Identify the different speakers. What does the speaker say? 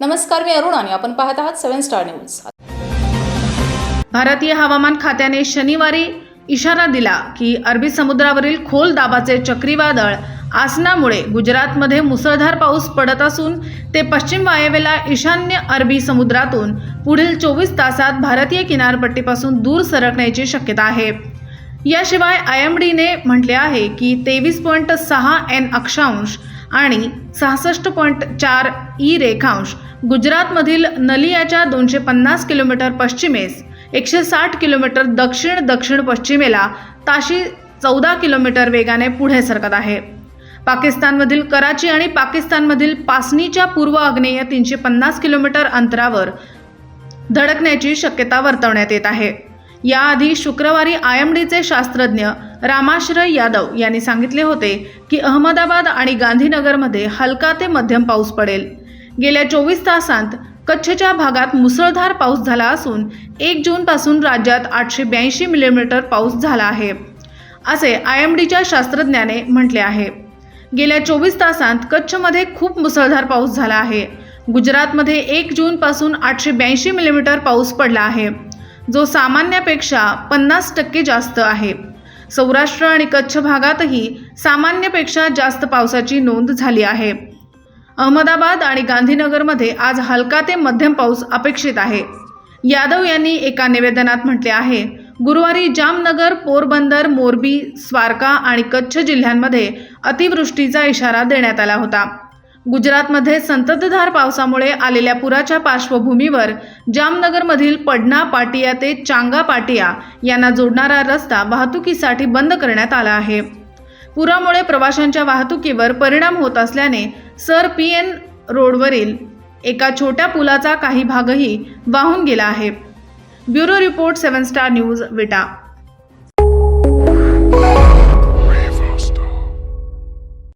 Speaker 1: नमस्कार मी अरुण आणि आपण पाहत आहात सेव्हन स्टार न्यूज.
Speaker 2: भारतीय हवामान खात्याने शनिवारी इशारा दिला की अरबी समुद्रावरील खोल दाबाचे चक्रीवादळ आसनामुळे गुजरातमध्ये मुसळधार पाऊस पडत असून ते पश्चिम वायव्येला ईशान्य अरबी समुद्रातून पुढील चोवीस तासात भारतीय किनारपट्टीपासून दूर सरकण्याची शक्यता आहे. याशिवाय आय एम डीने म्हटले आहे की तेवीस पॉईंट सहा एन अक्षांश आणि सहासष्ट पॉईंट चार ई रेखांश गुजरातमधील नलियाच्या दोनशे पन्नास किलोमीटर पश्चिमेस एकशे साठ किलोमीटर दक्षिण दक्षिण पश्चिमेला ताशी चौदा किलोमीटर वेगाने पुढे सरकत आहे. पाकिस्तानमधील कराची आणि पाकिस्तानमधील पासनीच्या पूर्व आग्नेय तीनशे पन्नास किलोमीटर अंतरावर धडकण्याची शक्यता वर्तवण्यात येत आहे. याआधी शुक्रवारी आय एम डीचे शास्त्रज्ञ रामाश्रय यादव यांनी सांगितले होते की अहमदाबाद आणि गांधीनगरमध्ये हलका ते मध्यम पाऊस पडेल. गेल्या चोवीस तासांत कच्छच्या भागात मुसळधार पाऊस झाला असून एक जूनपासून राज्यात आठशे ब्याऐंशी मिलीमीटर पाऊस झाला आहे असे आय एम डीच्या शास्त्रज्ञाने म्हटले आहे. गेल्या चोवीस तासांत कच्छमध्ये खूप मुसळधार पाऊस झाला आहे. गुजरातमध्ये एक जूनपासून आठशे ब्याऐंशी मिलीमीटर पाऊस पडला आहे जो सामान्यापेक्षा पन्नास टक्के जास्त आहे. सौराष्ट्र आणि कच्छ भागातही सामान्यपेक्षा जास्त पावसाची नोंद झाली आहे. अहमदाबाद आणि गांधीनगरमध्ये आज हलका ते मध्यम पाऊस अपेक्षित आहे. यादव यांनी एका निवेदनात म्हटले आहे गुरुवारी जामनगर पोरबंदर मोरबी स्वारका आणि कच्छ जिल्ह्यांमध्ये अतिवृष्टीचा इशारा देण्यात आला होता. गुजरातमध्ये संततधार पावसामुळे आलेल्या पुराच्या पार्श्वभूमीवर जामनगरमधील पडना पाटिया ते चांगा पाटिया यांना जोडणारा रस्ता वाहतुकीसाठी बंद करण्यात आला आहे. पुरामुळे प्रवाशांच्या वाहतुकीवर परिणाम होत असल्याने सर पी एन रोडवरील एका छोट्या पुलाचा काही भागही वाहून गेला आहे. Bureau report seven star news Vita.